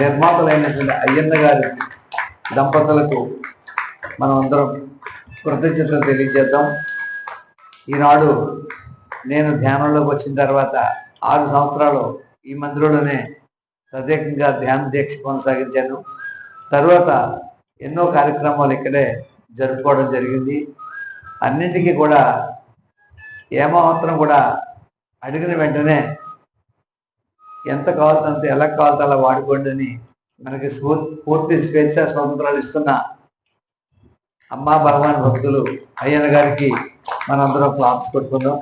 నిర్మాతలైనటువంటి అయ్యన్న గారి దంపతులకు మనం అందరం కృతజ్ఞతలు తెలియజేద్దాం. ఈనాడు నేను ధ్యానంలోకి వచ్చిన తర్వాత ఆరు సంవత్సరాలు ఈ మందిరంలోనే ప్రత్యేకంగా ధ్యాన దీక్ష కొనసాగించాను. తర్వాత ఎన్నో కార్యక్రమాలు ఇక్కడే జరుపుకోవడం జరిగింది. అన్నింటికీ కూడా ఏమాత్రం కూడా అడిగిన వెంటనే ఎంత కావాలంటే అంత ఎలా కావాలంటే అలా వాడుకోండి అని మనకి పూర్తి స్వేచ్ఛ స్వతంత్రాలు ఇస్తున్న అమ్మా భగవాన్ భక్తులు అయ్యన్న గారికి మనందరం క్లాప్స్ కొట్టుకుందాం.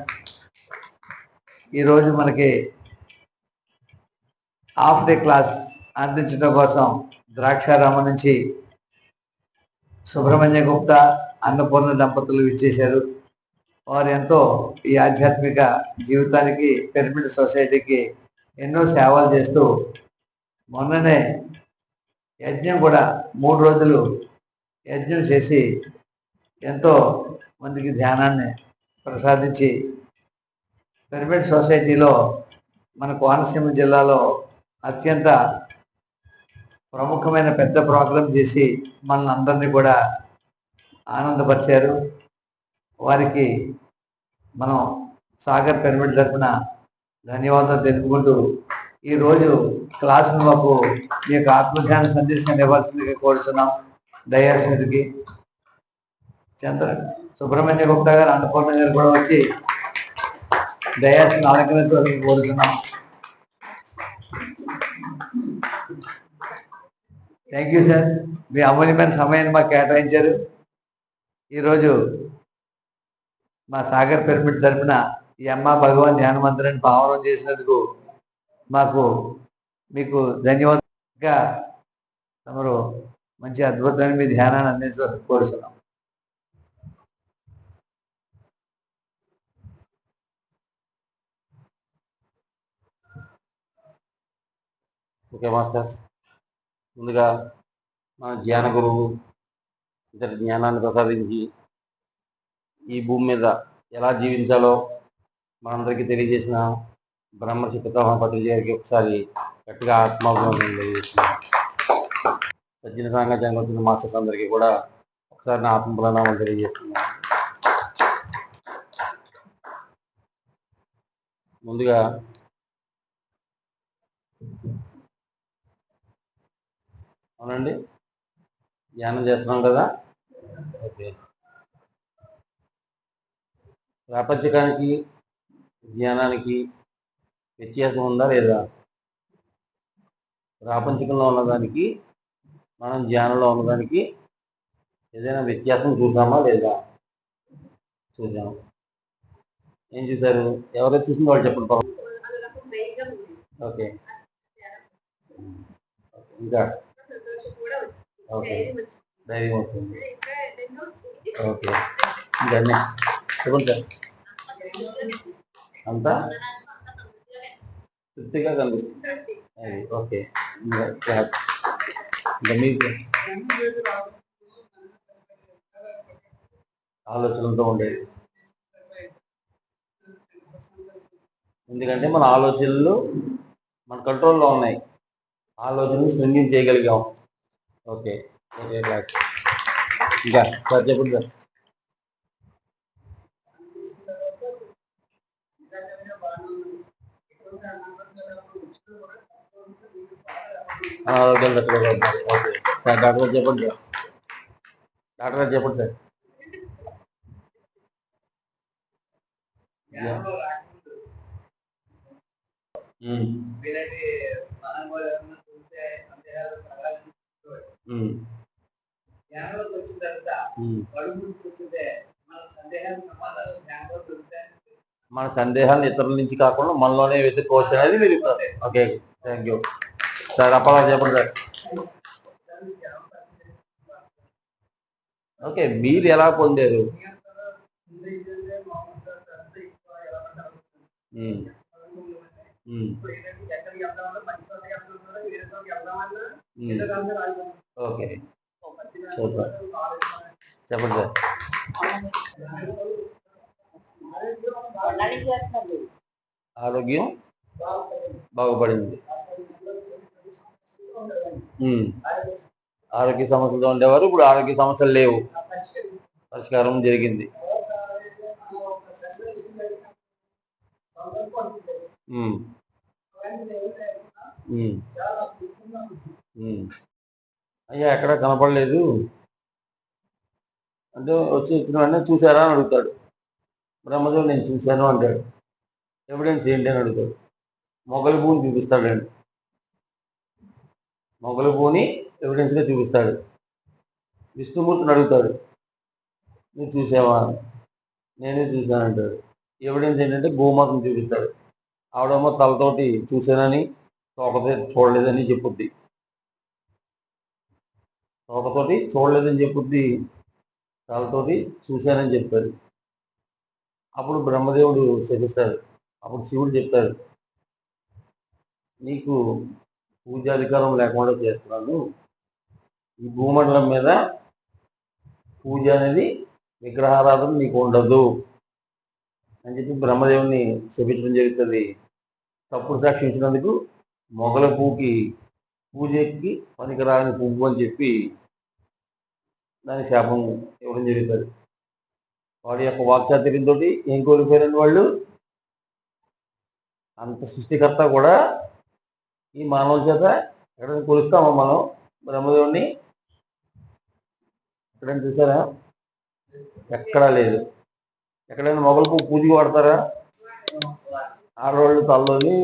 ఈరోజు మనకి హాఫ్ డే క్లాస్ అందించడం కోసం ద్రాక్షారామ నుంచి సుబ్రహ్మణ్య గుప్తా అన్నపూర్ణ దంపతులు ఇచ్చేశారు వారు ఎంతో ఈ ఆధ్యాత్మిక జీవితానికి పిరమిడ్ సొసైటీకి ఎన్నో సేవలు చేస్తూ మొన్ననే యజ్ఞం కూడా మూడు రోజులు యజ్ఞం చేసి ఎంతో మందికి ధ్యానాన్ని ప్రసాదించి పెర్మిట్ సొసైటీలో మన కోనసీమ జిల్లాలో అత్యంత ప్రముఖమైన పెద్ద ప్రోగ్రాం చేసి మనల్ని అందరినీ కూడా ఆనందపరిచారు. వారికి మనం సాగర్ పిరమిడ్ తరపున ధన్యవాదాలు తెలుపుకుంటూ ఈరోజు క్లాసును మాకు మీ యొక్క ఆత్మధ్యాన సందేశాన్ని ఇవ్వాల్సిందిగా కోరుతున్నాం దయాస్మితికి చంద్ర సుబ్రహ్మణ్య గుప్తా గారు అన్నపూర్ణ గారు కూడా వచ్చి దయాస్ని అలంకరించవలసి కోరుతున్నాం థ్యాంక్ యూ సార్. మీ అమూల్యమైన సమయాన్ని మాకు కేటాయించారు. ఈరోజు మా సాగర్ పిరమిడ్ తరఫున ఈ అమ్మ భగవాన్ ధ్యాన మందిరాన్ని పావనం చేసినందుకు మాకు మీకు ధన్యవాదంగా తమరు మంచి అద్భుతమైన మీ ధ్యానాన్ని అందించవలసి కోరుతున్నాం ఓకే మాస్టర్స్ ముందుగా మన ధ్యాన గురువు ఇతర జ్ఞానాన్ని ప్రసాదించి ఈ భూమి మీద ఎలా జీవించాలో మనందరికీ తెలియజేసిన బ్రహ్మర్షి పితామహ పత్రిక గారికి ఒకసారి గట్టిగా ఆత్మాభిమానం తెలియజేస్తున్నాను. సజ్జన సాంగత్యానికి వచ్చిన మాస్టర్స్ అందరికీ కూడా ఒకసారి నా ఆత్మ ప్రణామం తెలియజేస్తున్నాను. ముందుగా అవునండి? ధ్యానం చేస్తున్నాం కదా? ఓకే. ప్రాపంచికానికి ధ్యానానికి వ్యత్యాసం ఉందా లేదా? ప్రాపంచికంలో ఉన్నదానికి మనం ధ్యానంలో ఉన్నదానికి ఏదైనా వ్యత్యాసం చూసామా లేదా? చూసాము ఏం చూసారు? ఎవరైతే చూసిందో వాళ్ళు చెప్పండి పర్వాలేదు. ఓకే. ఇంకా? ఓకే. ధైర్యం వచ్చింది. ఓకే. ఇంకా చెప్పండి సార్. అంతా? తృప్తిగా కనిపిస్తుంది. అది ఓకే. ఇంకా మీకు ఆలోచనలతో ఉండేది ఎందుకంటే మన ఆలోచనలు మన కంట్రోల్లో ఉన్నాయి. ఆలోచనలు శూన్యం చేయగలిగాం ఓకే ఓకే ఇంకా సార్ చెప్పండి సార్ ఆరోగ్యం ఓకే సార్ డాక్టర్ గారు చెప్పండి సార్ డాక్టర్ గారు చెప్పండి సార్ జ్ఞానంలోకి వచ్చిన తర్వాత మన సందేహాలు జ్ఞానంలో మన సందేహాన్ని ఇతరుల నుంచి కాకుండా మనలోనే వెతుక్కోవచ్చు అనేది మీరు ఓకే థ్యాంక్ యూ సార్ అప్పగా చెప్పండి సార్ ఓకే మీరు ఎలా పొందారు ఓకే సూపర్ చెప్పండి సార్ ఆరోగ్యం బాగుపడింది. ఆరోగ్య సమస్యలతో ఉండేవారు ఇప్పుడు ఆరోగ్య సమస్యలు లేవు. పరిష్కారం జరిగింది. అయ్యా ఎక్కడ కనపడలేదు. అంటే వచ్చి ఇచ్చిన వెంటనే చూసారా అని అడుగుతాడు. బ్రహ్మదేవుడు నేను చూశాను అంటాడు. ఎవిడెన్స్ ఏంటి అని అడుగుతాడు. మొగలి భూని చూపిస్తాడండి మొగలు పోని ఎవిడెన్స్గా చూపిస్తాడు. విష్ణుమూర్తిని అడుగుతాడు నువ్వు చూసావా? నేనే చూశానంటాడు ఎవిడెన్స్ ఏంటంటే గోమాతను చూపిస్తాడు. ఆవిడేమో తలతోటి చూశానని తోకతో చూడలేదని చెప్పుద్ది. తోకతోటి చూడలేదని చెప్పుద్ది తలతోటి చూశానని చెప్తాడు అప్పుడు బ్రహ్మదేవుడు శపిస్తాడు. అప్పుడు శివుడు చెప్తాడు నీకు పూజాధికారం లేకుండా చేస్తున్నాను ఈ భూమండలం మీద పూజ అనేది విగ్రహారాధన నీకు ఉండదు అని చెప్పి బ్రహ్మదేవుని శపించడం జరుగుతుంది. తప్పుడు సాక్షి ఇచ్చినందుకు మొగల పువ్వుకి పూజకి పనికిరాని పువ్వు అని చెప్పి దాని శాపం ఇవ్వడం జరుగుతుంది. వాడి యొక్క వాక్చాతుర్యంతో ఏం కోల్పోయారని వాళ్ళు? అంత సృష్టికర్త కూడా ఈ మానవుల చేత ఎక్కడైనా కొలుస్తామా మనం? బ్రహ్మదేవుడిని ఎక్కడైనా చూసారా? ఎక్కడా లేదు. ఎక్కడైనా మొగలకు పూజకు వాడతారా? ఆడవాళ్ళు తల్లోని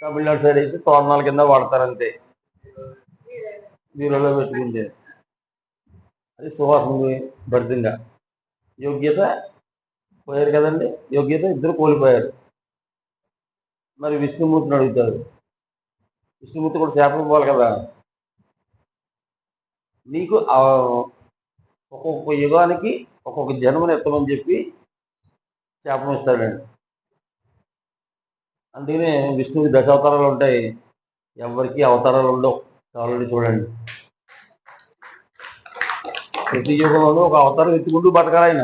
తమిళనాడు సైడ్ అయితే తోరణాల కింద వాడతారు అంతే బీరోలో పెట్టుకుంటే. అది సువాసన భరితంగా. యోగ్యత పోయారు కదండి? యోగ్యత ఇద్దరు కోల్పోయారు. మరి విష్ణుమూర్తిని అడుగుతారు. విష్ణుమూర్తి కూడా శాపం ఇవ్వాలి కదా. నీకు ఒక్కొక్క యుగానికి ఒక్కొక్క జన్మను ఎత్తమని చెప్పి శాపం ఇస్తాడండి. అందుకనే విష్ణువుకి దశ అవతారాలు ఉంటాయి. ఎవరికి అవతారాలు ఉండవు కావాలని చూడండి. ప్రతి యుగంలోనూ ఒక అవతారం ఎత్తుకుంటూ బతకాలి ఆయన.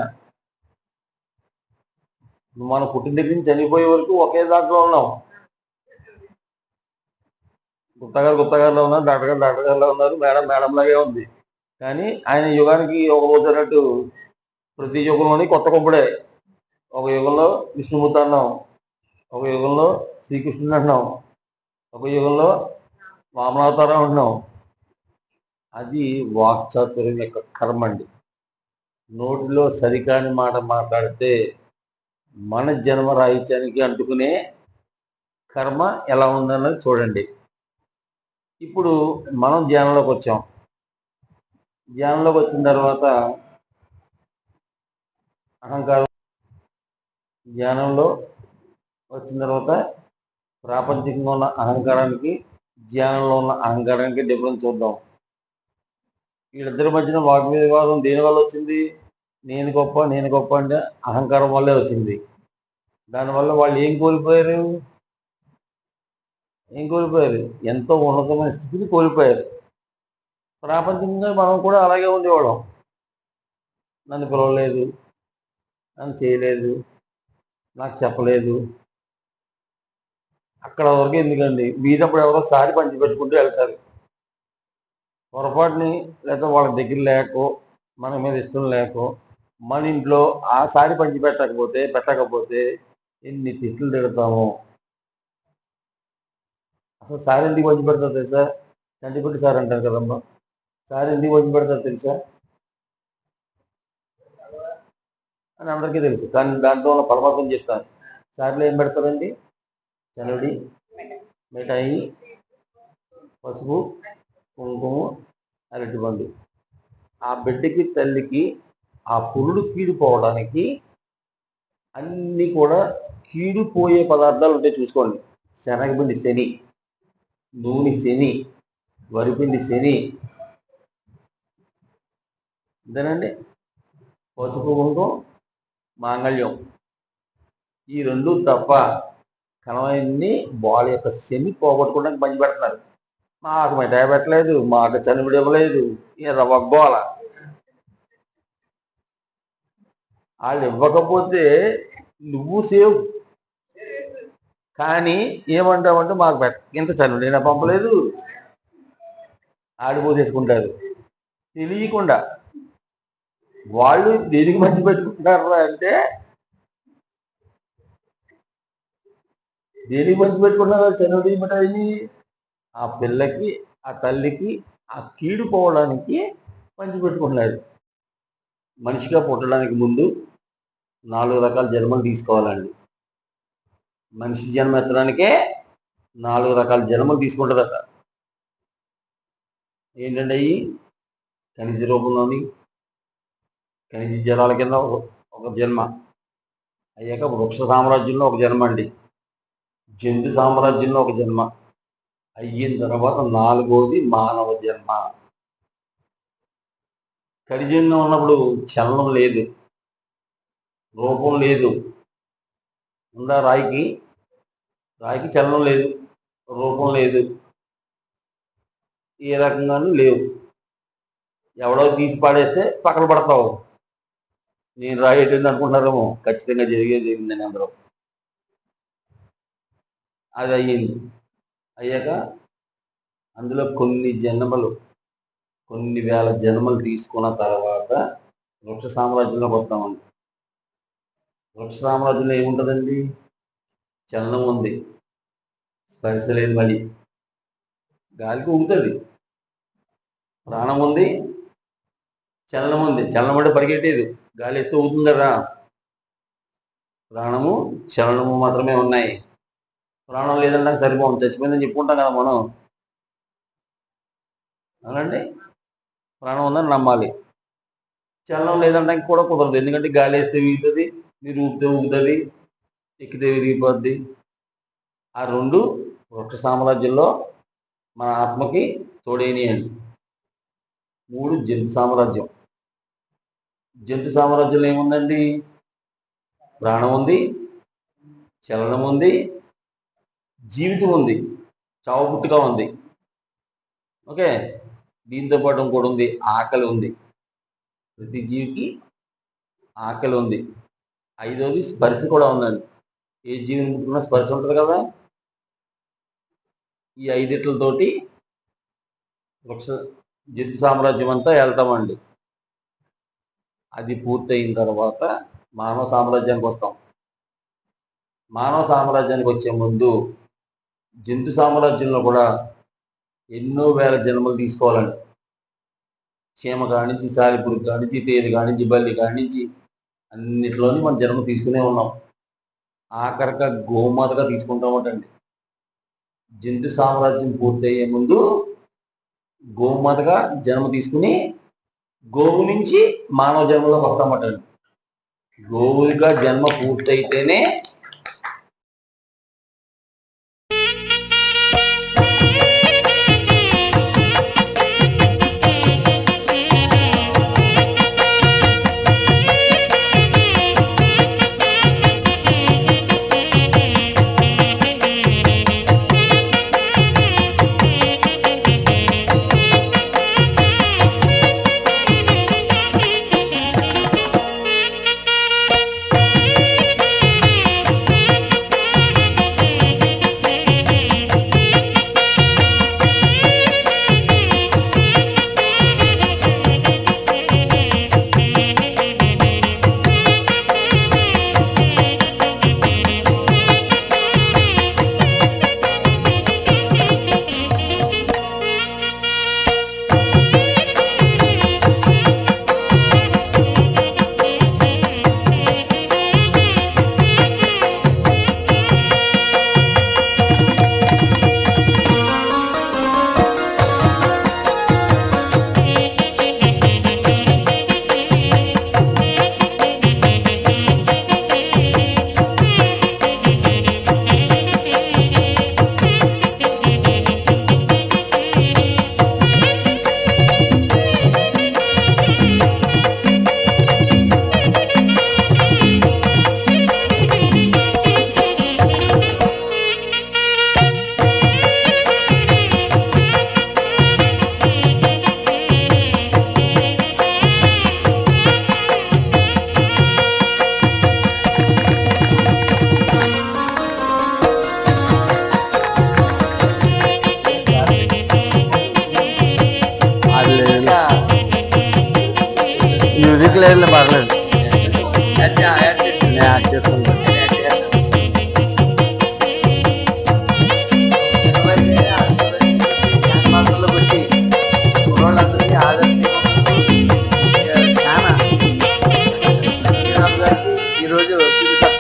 మనం పుట్టిన దగ్గర నుంచి చనిపోయే వరకు ఒకే దాంట్లో ఉన్నాం గుప్తా గారు గుప్తా గారిలో ఉన్నారు డాక్టర్ గారు డాక్టర్ గారిలో ఉన్నారు మేడం మేడం లాగే ఉంది. కానీ ఆయన యుగానికి ఒక రోజు ప్రతి యుగంలోని కొత్త కొప్పుడే ఒక యుగంలో విష్ణుమూర్తి అన్నాం ఒక యుగంలో శ్రీకృష్ణుడు అంటున్నాం ఒక యుగంలో వామనావతారం అంటున్నాం. అది వాక్చాతుర్యం యొక్క కర్మ అండి. నోటిలో సరికాని మాట మాట్లాడితే మన జన్మ రాహిత్యానికి అంటుకునే కర్మ ఎలా ఉందన్నది చూడండి. ఇప్పుడు మనం ధ్యానంలోకి వచ్చాం. ధ్యానంలోకి వచ్చిన తర్వాత అహంకారం ధ్యానంలో వచ్చిన తర్వాత ప్రాపంచికంగా ఉన్న అహంకారానికి ధ్యానంలో ఉన్న అహంకారానికి డిఫరెన్స్ చూద్దాం. వీళ్ళిద్దరి మధ్యన మీద దేని వల్ల వచ్చింది? నేను గొప్ప నేను గొప్ప అంటే అహంకారం వల్లే వచ్చింది. దానివల్ల వాళ్ళు ఏం కోల్పోయారు? ఏం కోల్పోయారు? ఎంతో ఉన్నతమైన స్థితిని కోల్పోయారు. ప్రాపంచికంగా మనం కూడా అలాగే ఉండేవాళ్ళం. నన్ను పిలవలేదు నన్ను చేయలేదు నాకు చెప్పలేదు. అక్కడ వరకు ఎందుకండి? వీధప్పుడు ఎవరో సారి పంచి పెట్టుకుంటూ వెళ్తారు. పొరపాటుని లేదా వాళ్ళ దగ్గర లేకో మన మీద ఇష్టం లేకో మన ఇంట్లో ఆ సారి పంచి పెట్టకపోతే పెట్టకపోతే ఎన్ని తిట్లు తిడతాము. అసలు సార్ ఎందుకు పంచి పెడతారు తెలుసా? చంటిపెట్టి సార్ అంటారు కదమ్మా. సార్ ఎందుకు పంచి పెడతారు తెలుసా? అని అందరికీ తెలుసు. కానీ దాంట్లో ఉన్న పరమాత్మ చెప్తాను. సార్లు ఏం పెడతారండి? చనుడి మిఠాయి పసుపు కుంకుమ అరటిపండు. ఆ బిడ్డకి తల్లికి ఆ పురుడు కీడిపోవడానికి అన్నీ కూడా కీడిపోయే పదార్థాలు ఉంటాయి చూసుకోండి. శనగపిండి శని. నూనె శని వరిపిండి శని. ఇదేనండి? పసుపు కుంకుమ మాంగళ్యం. ఈ రెండు తప్ప కణమైంది వాళ్ళ యొక్క శని పోగొట్టుకోవడానికి పనిపెడుతున్నారు మాకు మిఠాయి పెట్టలేదు మాకు చనివిడి ఇవ్వలేదు. ఇక వగ్గోల వాళ్ళు ఇవ్వకపోతే నువ్వు సేవ్. కానీ ఏమంటావంటే మాకు పెట్ట ఇంత నేను పంపలేదు. ఆడిపోసేసుకుంటారు తెలియకుండా వాళ్ళు దేనికి మంచి పెట్టుకుంటారు అంటే దేనికి మంచి పెట్టుకుంటారు చనువు ఏమిటాయి ఆ పిల్లకి ఆ తల్లికి ఆ కీడు పోవడానికి మంచి పెట్టుకుంటున్నారు. మనిషిగా పుట్టడానికి ముందు నాలుగు రకాల జన్మలు తీసుకోవాలండి. మనిషి జన్మ ఎత్తడానికే నాలుగు రకాల జన్మలు తీసుకుంటుందట. ఏంటంటే అవి ఖనిజ రూపంలోని ఖనిజ జలాల కింద ఒక- జన్మ. అయ్యాక వృక్ష సామ్రాజ్యంలో ఒక జన్మ అండి. జంతు సామ్రాజ్యంలో ఒక జన్మ. అయిన తర్వాత నాలుగోది మానవ జన్మ. ఖనిజంలో ఉన్నప్పుడు చలనం లేదు. రూపం లేదు. ఉందా రాయికి రాయికి చలనం లేదు రూపం లేదు. ఏ రకంగానూ లేవు. ఎవడో తీసి పాడేస్తే పక్కన పడతావు. నేను రాయేటంది అనుకుంటున్నారేమో. ఖచ్చితంగా జరిగేది జరిగిందని అందరూ. అది అయ్యింది. అయ్యాక అందులో కొన్ని జన్మలు కొన్ని వేల జన్మలు తీసుకున్న తర్వాత వృక్ష సామ్రాజ్యంలోకి వస్తామండి. వృక్ష సామ్రాజ్యంలో ఏముంటుందండి? చలనం ఉంది. స్పర్శ లేదు మళ్ళీ గాలికి ఊగుతుంది. ప్రాణం ఉంది. చలనం ఉంది. చలనం అంటే పరిగెట్టేది గాలి వేస్తే ఊగుతుంది కదా. ప్రాణము చలనము మాత్రమే ఉన్నాయి. ప్రాణం లేదంటే సరిపోం చచ్చిపోయిందని చెప్పుకుంటాం కదా మనం. అవునండి? ప్రాణం ఉందని నమ్మాలి. చలనం లేదంటే కూడా కుదరదు. ఎందుకంటే గాలి వేస్తే వీగుతుంది. మీరు ఊపితే ఊగుతుంది ఎక్కితే విరిగిపోద్ది ఆ రెండు వృక్ష సామ్రాజ్యంలో మన ఆత్మకి తోడేనియండి మూడు జంతు సామ్రాజ్యం. జంతు సామ్రాజ్యంలో ఏముందండి? ప్రాణం ఉంది చలనం ఉంది జీవితం ఉంది చావుపుట్టుగా ఉంది. ఓకే? దీంతో పాటు ఇంకోటి ఉంది ఆకలి ఉంది. ప్రతి జీవికి ఆకలి ఉంది. ఐదోది స్పర్శ కూడా ఉందండి. ఏ జీవిని ముట్టుకున్న స్పర్శ ఉంటుంది కదా? ఈ ఐదిట్లతోటి వృక్ష జంతు సామ్రాజ్యం అంతా వెళ్తామండి అది పూర్తయిన తర్వాత మానవ సామ్రాజ్యానికి వస్తాం. మానవ సామ్రాజ్యానికి వచ్చే ముందు జంతు సామ్రాజ్యంలో కూడా ఎన్నో వేల జన్మలు తీసుకోవాలండి. చీమ కానించి సాలిపురుగు కానించి తేరు కానించి బల్లి కానించి అన్నిట్లోని మన జన్మ తీసుకునే ఉన్నాం. ఆఖరిగా గోమాతగా తీసుకుంటామటండి. జంతు సామ్రాజ్యం పూర్తయ్యే ముందు గోమాతగా జన్మ తీసుకుని గోవు నుంచి మానవ జన్మలోకి వస్తామటండి. గోవుగా జన్మ పూర్తయితేనే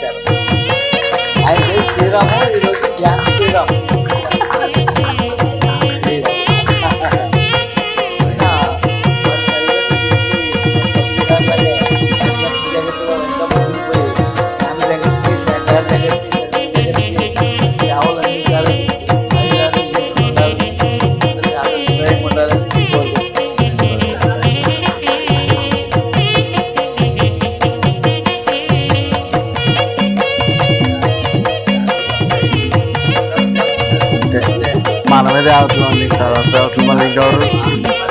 నమస్కారం ఆయన పేరు శ్రీరాము ఈరోజు అనేది అవుతుంది లింక్ అవుతుంది లింక్ ఎవరు